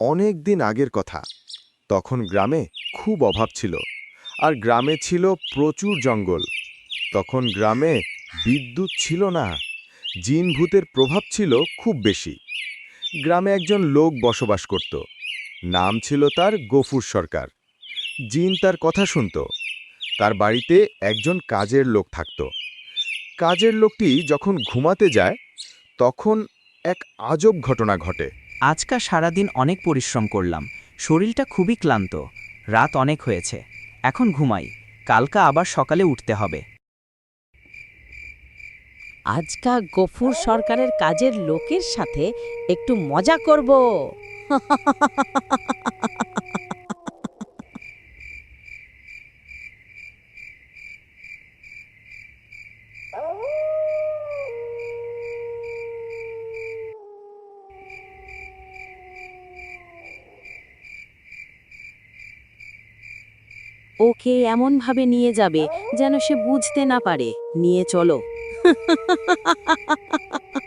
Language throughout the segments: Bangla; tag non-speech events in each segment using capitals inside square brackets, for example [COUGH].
অনেক দিন আগের কথা। তখন গ্রামে খুব অভাব ছিল, আর গ্রামে ছিল প্রচুর জঙ্গল। তখন গ্রামে বিদ্যুৎ ছিল না জিন ভূতের প্রভাব ছিল খুব বেশি। গ্রামে একজন লোক বসবাস করত, নাম ছিল তার গফুর সরকার। জিন তার কথা শুনত, তার বাড়িতে একজন কাজের লোক থাকত। কাজের লোকটি যখন ঘুমাতে যায়, তখন এক আজব ঘটনা ঘটে। আজকা সারাদিন অনেক পরিশ্রম করলাম। শরীরটা খুবই ক্লান্ত। রাত অনেক হয়েছে। এখন ঘুমাই। কালকা আবার সকালে উঠতে হবে। আজকা গফুর সরকারের কাজের লোকের সাথে একটু মজা করব। [LAUGHS] ওকে এমনভাবে নিয়ে যাবে যেন সে বুঝতে না পারে। নিয়ে চলো। [LAUGHS]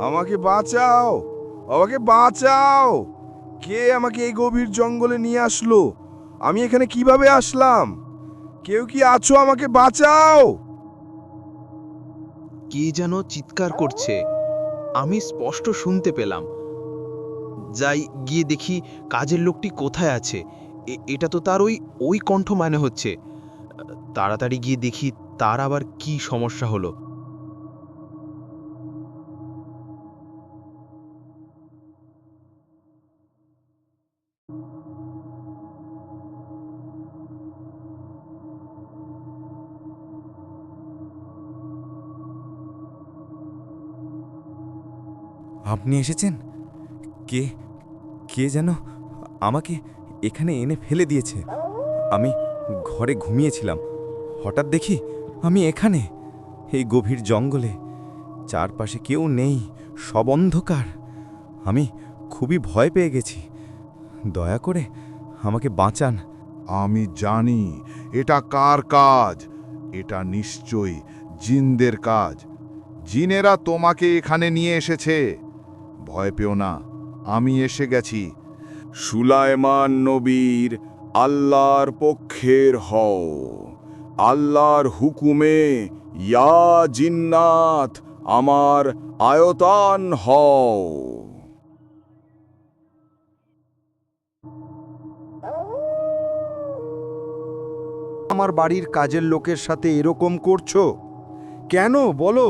আমাকে বাঁচাও আমাকে বাঁচাও। কে আমাকে এই গভীর জঙ্গলে নিয়ে আসলো? আমি এখানে কীভাবে আসলাম? কেউ কি আছো আমাকে বাঁচাও? কে যেন চিৎকার করছে। আমি স্পষ্ট শুনতে পেলাম। যাই, গিয়ে দেখি কাজের লোকটি কোথায় আছে। এটা তো তার ওই ওই কণ্ঠ মানে হচ্ছে। তাড়াতাড়ি গিয়ে দেখি তার আবার কি সমস্যা হলো। আপনি এসেছেন? কে কে যেন আমাকে এখানে এনে ফেলে দিয়েছে। আমি ঘরে ঘুমিয়েছিলাম। হঠাৎ দেখি আমি এখানে, এই গভীর জঙ্গলে। চারপাশে কেউ নেই, সব অন্ধকার। আমি খুবই ভয় পেয়ে গেছি। দয়া করে আমাকে বাঁচান। আমি জানি এটা কার কাজ। এটা নিশ্চয়ই জিনদের কাজ। জিনেরা তোমাকে এখানে নিয়ে এসেছে। ভয় পেও না, আমি এসে গেছি। সুলাইমান নবীর আল্লাহর পক্ষের হও। আল্লাহর হুকুমে ইয়া জিন্নাত, আমার আয়তান হও। আমার বাড়ির কাজের লোকের সাথে এরকম করছ? কেন? বলো।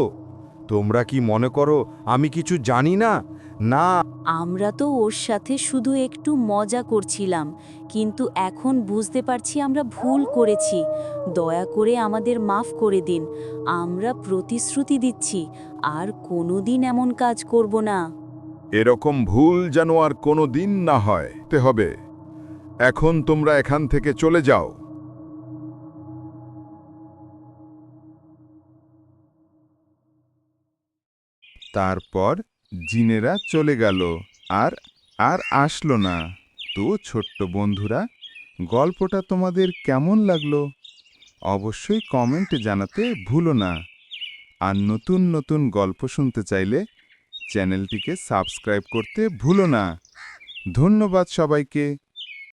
তোমরা কি মনে করো আমি কিছু জানি না? না। আমরা তো ওর সাথে শুধু একটু মজা করছিলাম কিন্তু এখন বুঝতে পারছি আমরা ভুল করেছি। দয়া করে আমাদের মাফ করে দিন আমরা প্রতিশ্রুতি দিচ্ছি আর কোনোদিন এমন কাজ করব না। এরকম ভুল যেন আর কোনো দিন না হয়। তে হবে। এখন তোমরা এখান থেকে চলে যাও। তারপর জিনেরা চলে গেল আর আর আসলো না। তো ছোট্ট বন্ধুরা, গল্পটা তোমাদের কেমন লাগল? অবশ্যই কমেন্টে জানাতে ভুলো না। আর নতুন নতুন গল্প শুনতে চাইলে চ্যানেলটিকে সাবস্ক্রাইব করতে ভুলো না। ধন্যবাদ সবাইকে।